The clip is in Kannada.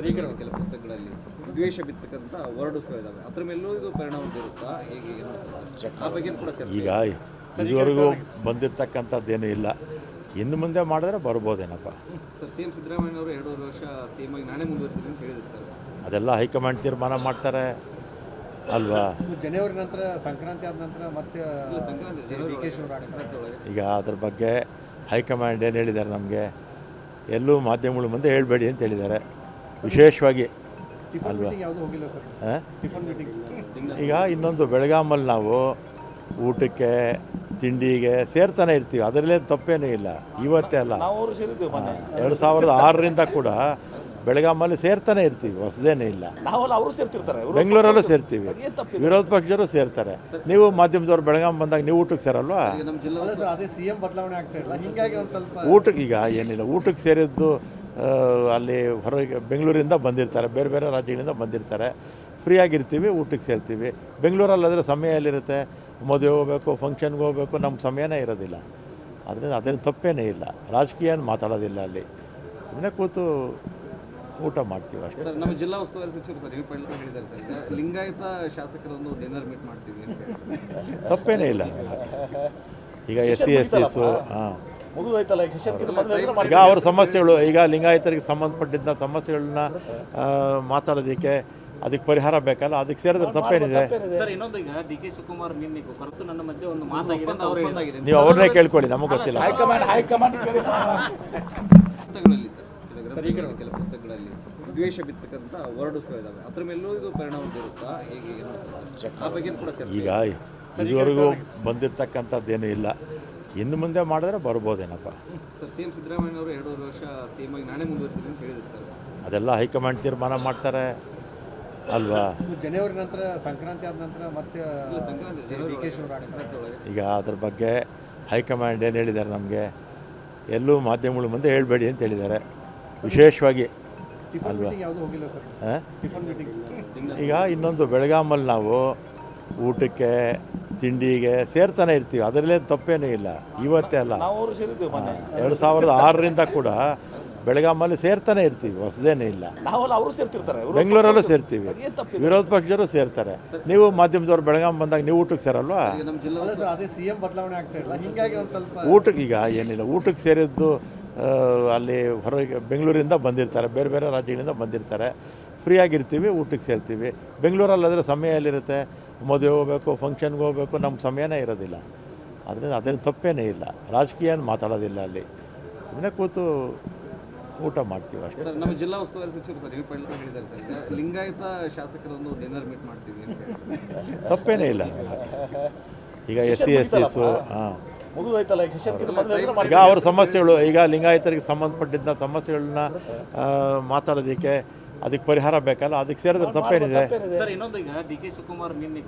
ಪತ್ರಿಕೆಗಳಲ್ಲಿ ಕೆಲವು ಪುಸ್ತಕಗಳಲ್ಲಿ ದ್ವೇಷ ಬಿತ್ತಕ್ಕಂಥ ವರ್ಡ್ಸ್ಗಳಿದ್ದಾವೆ ಅದ್ರ ಮೇಲೂ ಇದು ಪರಿಣಾಮ ಬೀರುತ್ತಾ? ಹೇಗೆ ಅಂತ ಸರ್? ಆ ಬಗ್ಗೆ ಕೂಡ ಈಗ ಇದುವರೆಗೂ ಬಂದಿರತಕ್ಕಂಥದ್ದೇನೂ ಇಲ್ಲ. ಇನ್ನು ಮುಂದೆ ಮಾಡಿದ್ರೆ ಬರ್ಬೋದೇನಪ್ಪ? ಸರ್ ಸಿ ಎಂ ಸಿದ್ದರಾಮಯ್ಯ ಅವರು ಎರಡೂವರೆ ವರ್ಷ ಸಿ ಎಂ ಆಗಿ ನಾನೇ ಮುಂದುವರ್ತೀನಿ ಅಂತ ಹೇಳಿದ್ರು ಸರ್. ಅದೆಲ್ಲ ಹೈಕಮಾಂಡ್ ತೀರ್ಮಾನ ಮಾಡ್ತಾರೆ. ಅಲ್ವಾ? ಜನವರಿ ನಂತರ ಸಂಕ್ರಾಂತಿ ಆದ ನಂತರ ಮತ್ತೆ ಸಂಕ್ರಾಂತಿ ಈಗ ಅದ್ರ ಬಗ್ಗೆ ಹೈಕಮಾಂಡ್ ಏನು ಹೇಳಿದ್ದಾರೆ ನಮಗೆ? ಎಲ್ಲೂ ಮಾಧ್ಯಮಗಳು ಮುಂದೆ ಹೇಳಬೇಡಿ ಅಂತ ಹೇಳಿದ್ದಾರೆ. ವಿಶೇಷವಾಗಿ ಅಲ್ವಾ? ಯಾವುದು ಹೋಗಿಲ್ಲ ಸರ್? ಆ? ಈಗ ಇನ್ನೊಂದು ಬೆಳಗಾಮಲ್ಲಿ ನಾವು ಊಟಕ್ಕೆ ತಿಂಡಿಗೆ ಸೇರ್ತಾನೆ ಇರ್ತೀವಿ. ಅದರಲ್ಲೇನು ತಪ್ಪೇನೂ ಇಲ್ಲ. ಇವತ್ತೇ ಅಲ್ಲ. ಎರಡು ಸಾವಿರದ ಆರರಿಂದ ಕೂಡ ಬೆಳಗಾಮಲ್ಲಿ ಸೇರ್ತಾನೆ ಇರ್ತೀವಿ. ಹೊಸದೇನೇ ಇಲ್ಲ. ಅವರು ಸೇರ್ತಿರ್ತಾರೆ. ಬೆಂಗಳೂರಲ್ಲೂ ಸೇರ್ತೀವಿ. ವಿರೋಧ ಪಕ್ಷದವರು ಸೇರ್ತಾರೆ. ನೀವು ಮಾಧ್ಯಮದವ್ರು ಬೆಳಗಾಮ್ ಬಂದಾಗ ನೀವು ಊಟಕ್ಕೆ ಸೇರಲ್ವಾ? ಈಗ ನಮ್ಮ ಜಿಲ್ಲಾ ಸರ್ ಅದೇ ಸಿ ಬದಲಾವಣೆ ಆಗ್ತಾ ಹಿಂಗಾಗಿ ಸ್ವಲ್ಪ ಊಟಕ್ಕೆ ಈಗ ಏನಿಲ್ಲ. ಊಟಕ್ಕೆ ಸೇರಿದ್ದು ಅಲ್ಲಿ ಹೊರಗೆ ಬೆಂಗಳೂರಿಂದ ಬಂದಿರ್ತಾರೆ. ಬೇರೆ ಬೇರೆ ರಾಜ್ಯಗಳಿಂದ ಬಂದಿರ್ತಾರೆ. ಫ್ರೀಯಾಗಿರ್ತೀವಿ ಊಟಕ್ಕೆ ಸೇರ್ತೀವಿ. ಬೆಂಗಳೂರಲ್ಲಾದರೆ ಸಮಯ ಎಲ್ಲಿರುತ್ತೆ? ಮದುವೆ ಹೋಗಬೇಕು ಫಂಕ್ಷನ್ಗೆ ಹೋಗಬೇಕು ನಮ್ಮ ಸಮಯನೇ ಇರೋದಿಲ್ಲ. ಅದರಿಂದ ಅದೇನು ತಪ್ಪೇನೇ ಇಲ್ಲ. ರಾಜಕೀಯ ಮಾತಾಡೋದಿಲ್ಲ ಅಲ್ಲಿ. ಸುಮ್ಮನೆ ಕೂತು ಊಟ ಮಾಡ್ತೀವಿ ಅಷ್ಟೇ. ಸರ್ ನಮ್ಮ ಜಿಲ್ಲಾ ಉಸ್ತುವಾರಿ ಸಚಿವರು ಸರ್ ಯು ಪಾಟೀಲ್ ಹೇಳಿದ್ದಾರೆ ಸರ್ ಲಿಂಗಾಯತ ಶಾಸಕರನ್ನು ಡಿನ್ನರ್ ಮೀಟ್ ಮಾಡ್ತೀವಿ ಅಂತ ಸರ್. ತಪ್ಪೇನೇ ಇಲ್ಲ. ಈಗ ಎಸ್ ಸಿ ಎಸ್ ಟಿಸು ಹಾಂ. ಈಗ ಅವ್ರ ಸಮಸ್ಯೆಗಳು ಈಗ ಲಿಂಗಾಯತರಿಗೆ ಸಂಬಂಧಪಟ್ಟಿದ್ದ ಸಮಸ್ಯೆಗಳನ್ನ ಮಾತಾಡೋದಕ್ಕೆ ಅದಕ್ಕೆ ಪರಿಹಾರ ಬೇಕಲ್ಲ ಅದಕ್ಕೆ ಸೇರಿದ್ರೆ ತಪ್ಪೇನಿದೆ. ಸರ್ ಇನ್ನೊಂದು ಈಗ ಡಿ ಕೆ ಶಿವಕುಮಾರ್ ನಿನ್ನೆ ಹೊರತು ನನ್ನ ಮಧ್ಯೆ ಒಂದು ಮಾತಾಗಿದೆ ಅಂತ ಅವ್ರು ಒಪ್ಪಂದ ಹೇಳಿದ್ದಾರೆ. ಆಗಿದೆ. ನೀವು ಅವ್ರನ್ನೇ ಕೇಳ್ಕೊಳ್ಳಿ ನಮಗೆ ಗೊತ್ತಿಲ್ಲ. ಹೈಕಮಾಂಡ್ ಹೈಕಮಾಂಡ್ ಕೇಳಿ. ಪುಸ್ತಕಗಳಲ್ಲಿ ಸರ್ ಕೆಲ ಗ್ರಂಥಗಳಲ್ಲಿ, ಕೆಲ ಪುಸ್ತಕಗಳಲ್ಲಿ ದ್ವೇಷ ಬಿತ್ತಕ್ಕಂಥ ವರ್ಡ್ಸ್ಗಳಿದಾವೆ ಅದ್ರ ಮೇಲೂ ಇದು ಪರಿಣಾಮ ಬೀರುತ್ತಾ? ಹೇಗೆ ಏನು ಆ ಬಗ್ಗೆ ಕೂಡ ಈಗ ಇದುವರೆಗೂ ಬಂದಿರತಕ್ಕಂಥದ್ದೇನೂ ಇಲ್ಲ. ಇನ್ನು ಮುಂದೆ ಮಾಡಿದ್ರೆ ಬರ್ಬೋದೇನಪ್ಪ. ಸರ್ ಸಿ ಎಂ ಸಿದ್ದರಾಮಯ್ಯ ಅವರು ಎರಡೂವರೆ ವರ್ಷ ಸಿ ಎಂ ಆಗಿ ನಾನೇ ಮುಂದುವರ್ತೀನಿ ಅಂತ ಹೇಳಿದ್ರು ಸರ್. ಅದೆಲ್ಲ ಹೈಕಮಾಂಡ್ ತೀರ್ಮಾನ ಮಾಡ್ತಾರೆ. ಅಲ್ವಾ? ಜನವರಿ ನಂತರ ಸಂಕ್ರಾಂತಿ ಆದ ನಂತರ ಮತ್ತೆ ಇಲ್ಲ ಸಂಕ್ರಾಂತಿ ಜನವರಿ ಕೆ ಈಗ ಅದ್ರ ಬಗ್ಗೆ ಹೈಕಮಾಂಡ್ ಏನು ಹೇಳಿದ್ದಾರೆ ನಮಗೆ? ಎಲ್ಲೂ ಮಾಧ್ಯಮಗಳ ಮುಂದೆ ಹೇಳಬೇಡಿ ಅಂತ ಹೇಳಿದ್ದಾರೆ. ವಿಶೇಷವಾಗಿ. ಟಿಫನ್ ಅಲ್ವಾ? ಮೀಟಿಂಗ್ ಯಾವುದು ಹೋಗಿಲ್ಲ ಸರ್? Tiffin meeting. ಈಗ ಇನ್ನೊಂದು ಬೆಳಗಾಮಲ್ಲಿ ನಾವು ಊಟಕ್ಕೆ ತಿಂಡಿಗೆ ಸೇರ್ತಾನೆ ಇರ್ತೀವಿ. ಅದರಲ್ಲೇ ತಪ್ಪೇನೂ ಇಲ್ಲ. ಇವತ್ತೇ ಅಲ್ಲ. ಎರಡು ಸಾವಿರದ ಆರರಿಂದ ಕೂಡ ಬೆಳಗಾಮಲ್ಲಿ ಸೇರ್ತಾನೆ ಇರ್ತೀವಿ. ಹೊಸದೇನೇ ಇಲ್ಲ. ನಾವಲ್ಲ ಅವರು ಸೇರ್ತಿರ್ತಾರೆ. ಬೆಂಗಳೂರಲ್ಲೂ ಸೇರ್ತೀವಿ. ವಿರೋಧ ಪಕ್ಷದವರು ಸೇರ್ತಾರೆ. ನೀವು ಮಾಧ್ಯಮದವ್ರು ಬೆಳಗಾಂ ಬಂದಾಗ ನೀವು ಊಟಕ್ಕೆ ಸೇರಲ್ವಾ? ಈಗ ನಮ್ಮ ಜಿಲ್ಲಾ ಸರ್ ಅದೇ ಸಿ ಬದಲಾವಣೆ ಆಗ್ತಾ ಹಿಂಗಾಗಿ ಸ್ವಲ್ಪ ಊಟಕ್ಕೆ ಈಗ ಏನಿಲ್ಲ. ಊಟಕ್ಕೆ ಸೇರಿದ್ದು ಅಲ್ಲಿ ಹೊರಗೆ ಬೆಂಗಳೂರಿಂದ ಬಂದಿರ್ತಾರೆ. ಬೇರೆ ಬೇರೆ ರಾಜ್ಯಗಳಿಂದ ಬಂದಿರ್ತಾರೆ. ಫ್ರೀಯಾಗಿರ್ತೀವಿ ಊಟಕ್ಕೆ ಸೇರ್ತೀವಿ. ಬೆಂಗಳೂರಲ್ಲಾದರೆ ಸಮಯ ಎಲ್ಲಿರುತ್ತೆ? ಮದುವೆ ಹೋಗಬೇಕು ಫಂಕ್ಷನ್ಗೆ ಹೋಗಬೇಕು ನಮ್ಮ ಸಮಯನೇ ಇರೋದಿಲ್ಲ. ಅದರಿಂದ ಅದೇನು ತಪ್ಪೇನೇ ಇಲ್ಲ. ರಾಜಕೀಯ ಮಾತಾಡೋದಿಲ್ಲ ಅಲ್ಲಿ. ಸುಮ್ಮನೆ ಕೂತು ಊಟ ಮಾಡ್ತೀವಿ ಅಷ್ಟೇ. ಸರ್ ನಮ್ಮ ಜಿಲ್ಲಾ ಉಸ್ತುವಾರಿ ಸಚಿವರು ಸರ್ ಯು ಹೇಳಿದ್ದಾರೆ ಸರ್. ಈಗ ಲಿಂಗಾಯತ ಶಾಸಕರನ್ನು ಡಿನ್ನರ್ ಮೀಟ್ ಮಾಡ್ತೀವಿ ಅಂತ ಹೇಳಿ ಸರ್. ತಪ್ಪೇನೇ ಇಲ್ಲ. ಈಗ ಎಸ್ ಸಿ ಎಸ್ ಟಿಸು ಹಾಂ. ಮುಗಿದೋಯ್ತಲ್ಲ ಈಗ ಶಿಷ್ಯನ್ಕಿಂತ ಮೊದಲು ಈಗ ಅವ್ರ ಸಮಸ್ಯೆಗಳು ಈಗ ಲಿಂಗಾಯತರಿಗೆ ಸಂಬಂಧಪಟ್ಟಿದ್ದ ಸಮಸ್ಯೆಗಳನ್ನ ಆ, ಮಾತಾಡೋದಕ್ಕೆ ಅದಕ್ಕೆ ಪರಿಹಾರ ಬೇಕಲ್ಲ ಅದಕ್ಕೆ ಸೇರಿದ್ರೆ ತಪ್ಪೇನಿದೆ. ಸರ್ ಇನ್ನೊಂದು ಈಗ ಡಿ ಕೆ ಶಿವಕುಮಾರ್ ನಿನ್ನೆ